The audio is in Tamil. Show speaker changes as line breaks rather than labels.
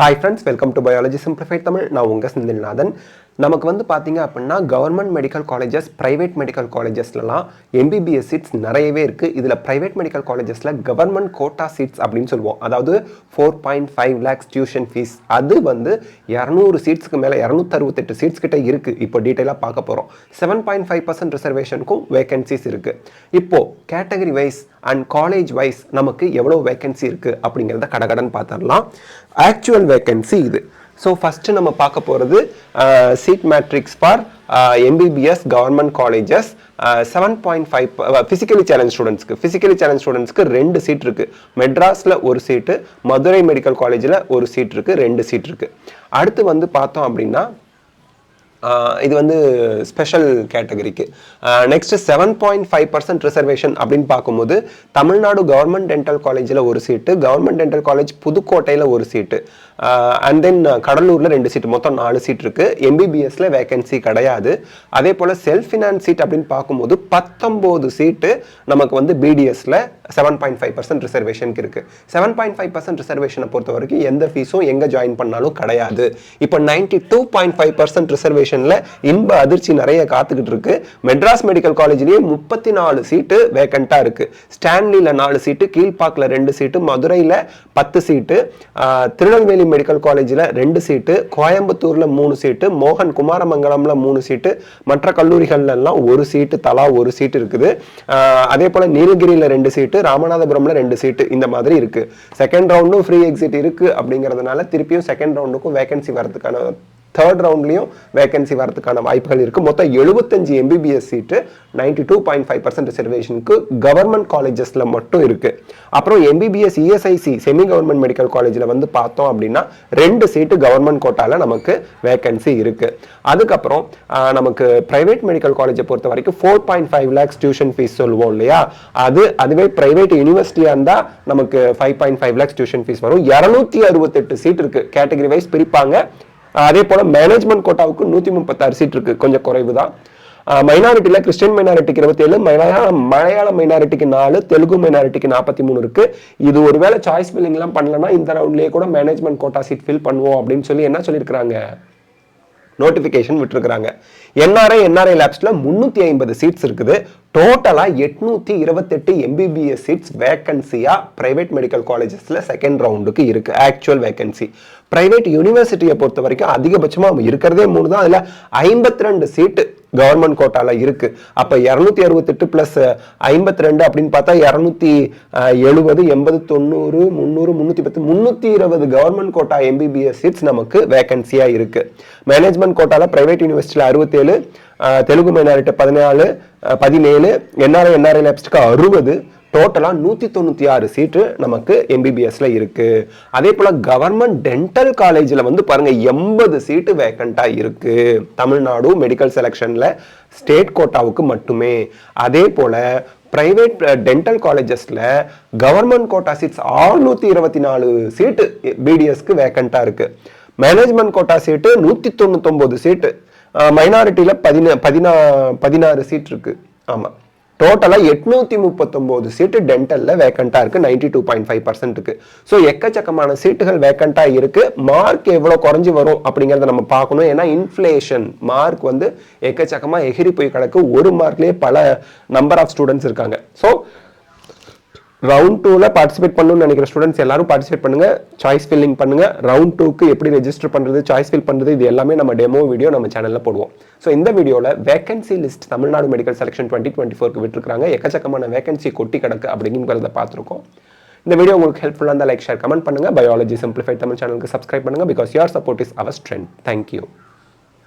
Hi friends welcome to biology simplified Tamil நான் உங்கள் செந்தில்நாதன். நமக்கு வந்து பார்த்தீங்க அப்படின்னா government medical colleges private medical காலேஜஸ்லலாம் MBBS seats நிறையவே இருக்குது இதில் ப்ரைவேட் மெடிக்கல் காலேஜஸில் கவர்மெண்ட் கோட்டா சீட்ஸ் அப்படின்னு சொல்லுவோம். அதாவது four point five lakhs tuition fees அது வந்து இரநூறு சீட்ஸ்க்கு மேலே இரநூத்தறுபத்தெட்டு சீட்ஸ் கிட்ட இருக்குது இப்போ டீட்டெயிலாக பார்க்க போகிறோம் செவன் பாயிண்ட் ஃபைவ் பர்சன்ட் ரிசர்வேஷனுக்கும் வேகன்சிஸ் இருக்குது இப்போது category wise and college wise நமக்கு எவ்வளோ வேகன்சி இருக்குது அப்படிங்கிறத கடகடன் பார்த்துடலாம். ஆக்சுவல் வேகன்சி இது. ஸோ ஃபஸ்ட்டு நம்ம பார்க்க போகிறது seat matrix for MBBS government colleges seven point five physically challenge ஸ்டூடெண்ட்ஸ்க்கு ஃபிசிக்கலி சேலஞ்ச் ஸ்டூடெண்ட்ஸ்க்கு ரெண்டு சீட் இருக்குது மெட்ராஸில் ஒரு சீட்டு மதுரை மெடிக்கல் காலேஜில் ஒரு சீட் இருக்குது ரெண்டு சீட் இருக்குது அடுத்து வந்து பார்த்தோம் அப்படின்னா இது வந்து ஸ்பெஷல் கேட்டகரிக்கு next seven point five percent reservation அப்படின்னு பார்க்கும்போது தமிழ்நாடு கவர்மெண்ட் டென்டல் காலேஜில் ஒரு சீட்டு கவர்மெண்ட் டென்டல் காலேஜ் புதுக்கோட்டையில் ஒரு சீட்டு அண்ட் தென் கடலூரில் ரெண்டு சீட்டு மொத்தம் நாலு சீட் இருக்கு. எம்பிபிஎஸ்ல வேகன்சி கிடையாது. அதே போல் செல்ஃப் ஃபினான்ஸ் சீட் அப்படின்னு பார்க்கும்போது பத்தொம்போது சீட்டு நமக்கு வந்து பிடிஎஸ்ல செவன் பாயிண்ட் ஃபைவ் பர்சன்ட் ரிசர்வேஷனுக்கு இருக்குது செவன் பாயிண்ட் ஃபைவ் பர்சன்ட் ரிசர்வேஷனை பொறுத்த வரைக்கும் எந்த ஃபீஸும் எங்கே ஜாயின் பண்ணாலும் கிடையாது. இப்போ ninety two point five percent ரிசர்வேஷனில் இன்ப அதிர்ச்சி நிறைய காத்துக்கிட்டு இருக்கு. மெட்ராஸ் மெடிக்கல் காலேஜ்லேயே முப்பத்தி நாலு சீட்டு வேக்கண்ட்டாக இருக்குது ஸ்டான்லியில் நாலு சீட்டு கீழ்பாக்கில் ரெண்டு சீட்டு மதுரையில் பத்து சீட்டு திருநெல்வேலி மெடிக்கல் காலேஜில் ரெண்டு சீட்டு கோயம்புத்தூரில் மூணு சீட்டு மோகன் குமாரமங்கலமில் மூணு சீட்டு மற்ற கல்லூரிகள்லாம் ஒரு சீட்டு தலா ஒரு சீட்டு இருக்குது. அதே போல் நீலகிரியில் ரெண்டு சீட்டு ராமநாதபுரம்ல ரெண்டு சீட்டு இந்த மாதிரி இருக்கு. செகண்ட் ரவுண்டும் ஃப்ரீ எக்ஸிட் இருக்கு அப்படிங்கிறதுனால திருப்பியும் செகண்ட் ரவுண்டுக்கும் வேகன்சி வரதுக்கான தேர்ட் ரவுண்ட்லையும் வேகன்சி வரதுக்கான வாய்ப்புகள் இருக்குது மொத்தம் எழுபத்தஞ்சு MBBS seat ninety two point five percent ரிசர்வேஷனுக்கு government காலேஜஸில் மட்டும் இருக்குது அப்புறம் MBBS ESIC semi government medical காலேஜில் வந்து பார்த்தோம் அப்படின்னா ரெண்டு சீட்டு கவர்மெண்ட் கோட்டாவில் நமக்கு வேகன்சி இருக்குது அதுக்கப்புறம் நமக்கு ப்ரைவேட் மெடிக்கல் காலேஜை பொறுத்த வரைக்கும் four point five lakhs tuition fees சொல்லுவோம் இல்லையா? அது அதுவே ப்ரைவேட் யூனிவர்சிட்டியாக இருந்தால் நமக்கு five point five lakhs tuition fees வரும். இரநூத்தி அறுபத்தெட்டு சீட் இருக்குது கேட்டகரி வைஸ் பிரிப்பாங்க. அதே போல மேனேஜ்மெண்ட் கோட்டாவுக்கு நூத்தி முப்பத்தாறு சீட் இருக்கு. கொஞ்சம் குறைவு தான் மைனாரிட்டியில் கிறிஸ்டியன் மைனாரிட்டிக்கு இருபத்தேழு மலையாளம் மலையாள மைனாரிட்டிக்கு நாலு தெலுங்கு மைனாரிட்டிக்கு நாற்பத்தி மூணு இருக்கு. இது ஒருவேளை சாய்ஸ் ஃபில்லிங்லாம் பண்ணலன்னா இந்த ரவுண்ட்லேயே கூட மேனேஜ்மெண்ட் கோட்டா சீட் ஃபில் பண்ணுவோம் அப்படின்னு சொல்லி என்ன சொல்லியிருக்கிறாங்க? நோட்டிஃபிகேஷன் விட்டுருக்குறாங்க. என்ஆர்ஐ என்ஆர்ஐ லேப்ஸில் முந்நூற்றி ஐம்பது சீட்ஸ் இருக்குது. டோட்டலாக எட்நூற்றி இருபத்தெட்டு எம்பிபிஎஸ் சீட்ஸ் வேக்கன்சியாக ப்ரைவேட் மெடிக்கல் காலேஜஸில் செகண்ட் ரவுண்டுக்கு இருக்குது ஆக்சுவல் வேக்கன்சி ப்ரைவேட் யூனிவர்சிட்டியை பொறுத்த வரைக்கும் அதிகபட்சமாக இருக்கிறதே மூணு தான். அதில் ஐம்பத்தி ரெண்டு சீட்டு கவர்மெண்ட் கோட்டால இருக்கு. அப்ப இருநூத்தி அறுபத்தெட்டு பிளஸ் ஐம்பத்தி ரெண்டு அப்படின்னு பார்த்தா இருநூத்தி எழுபது எண்பது தொண்ணூறு முந்நூறு முன்னூத்தி பத்து முன்னூத்தி இருபது கவர்மெண்ட் கோட்டா எம்பிபிஎஸ் சீட்ஸ் நமக்கு வேகன்சியா இருக்கு. மேனேஜ்மெண்ட் கோட்டால பிரைவேட் யூனிவர்சிட்டியில் அறுபத்தேழு தெலுங்கு மைனாரிட்டி பதினாலு பதினேழு என்ஆர்ஐ என்ஆர்ஐ லேப்ஸ்க்கு அறுபது டோட்டலாக நூற்றி தொண்ணூற்றி ஆறு சீட்டு நமக்கு எம்பிபிஎஸ்ல இருக்குது அதே போல் கவர்மெண்ட் டென்டல் காலேஜில் வந்து பாருங்கள் எண்பது சீட்டு வேக்கண்ட்டாக இருக்குது தமிழ்நாடு மெடிக்கல் செலெக்ஷனில் ஸ்டேட் கோட்டாவுக்கு மட்டுமே. அதே போல் பிரைவேட் டென்டல் காலேஜஸில் கவர்மெண்ட் கோட்டா சீட்ஸ் ஆறுநூற்றி இருபத்தி நாலு சீட்டு பிடிஎஸ்க்கு வேக்கண்ட்டாக இருக்குது மேனேஜ்மெண்ட் கோட்டா சீட்டு நூற்றி தொண்ணூத்தொம்பது சீட்டு மைனாரிட்டியில் பதின பதினா பதினாறு சீட் இருக்குது ஆமாம் டோட்டலாக எட்நூத்தி முப்பத்தொம்போது சீட்டு டென்டலில் வேக்கண்ட்டாக இருக்குது நைன்டி டூ பாயிண்ட் ஃபைவ் பர்சன்ட்டுக்கு ஸோ எக்கச்சக்கமான சீட்டுகள் வேக்கண்ட்டாக இருக்குது மார்க் எவ்வளோ குறைஞ்சி வரும் அப்படிங்கிறத நம்ம பார்க்கணும். ஏன்னா இன்ஃப்ளேஷன் மார்க் வந்து எக்கச்சக்கமாக எகிரி போய் கிடக்கு. ஒரு மார்க்லேயே பல நம்பர் ஆஃப் ஸ்டூடெண்ட்ஸ் இருக்காங்க. ஸோ ரவுண்ட் டூவில் பார்ட்டிசிபேட் பண்ணணும்னு நினைக்கிற ஸ்டூடெண்ட்ஸ் எல்லாரும் பார்ட்டிசிபேட் பண்ணுங்க. சாய்ஸ் ஃபில்லிங் பண்ணுங்க. ரவுண்ட் டூக்கு எப்படி ரெஜிஸ்டர் பண்ணுறது சாய்ஸ் ஃபில் பண்ணுறது இது எல்லாமே நம்ம டெமோ வீடியோ நம்ம சேனலில் போடுவோம். ஸோ இந்த வீடியோவில் vacancy list Tamil Nadu medical selection twenty twenty ஃபோருக்கு விட்டுருக்காங்க எக்கச்சக்கமான வேகன்சி கொட்டி கிடக்கு அப்படிங்கிறத பார்த்துருக்கோம். இந்த வீடியோ உங்களுக்கு ஹெல்ப்ஃபுல்லாக இருந்தால் லைக் ஷேர் கமெண்ட் பண்ணுங்க. பயாலஜி சிம்பிளிஃபைட் தமிழ் சேனலுக்கு சப்ஸ்கிரைப் பண்ணுங்க. Because your support is our strength thank you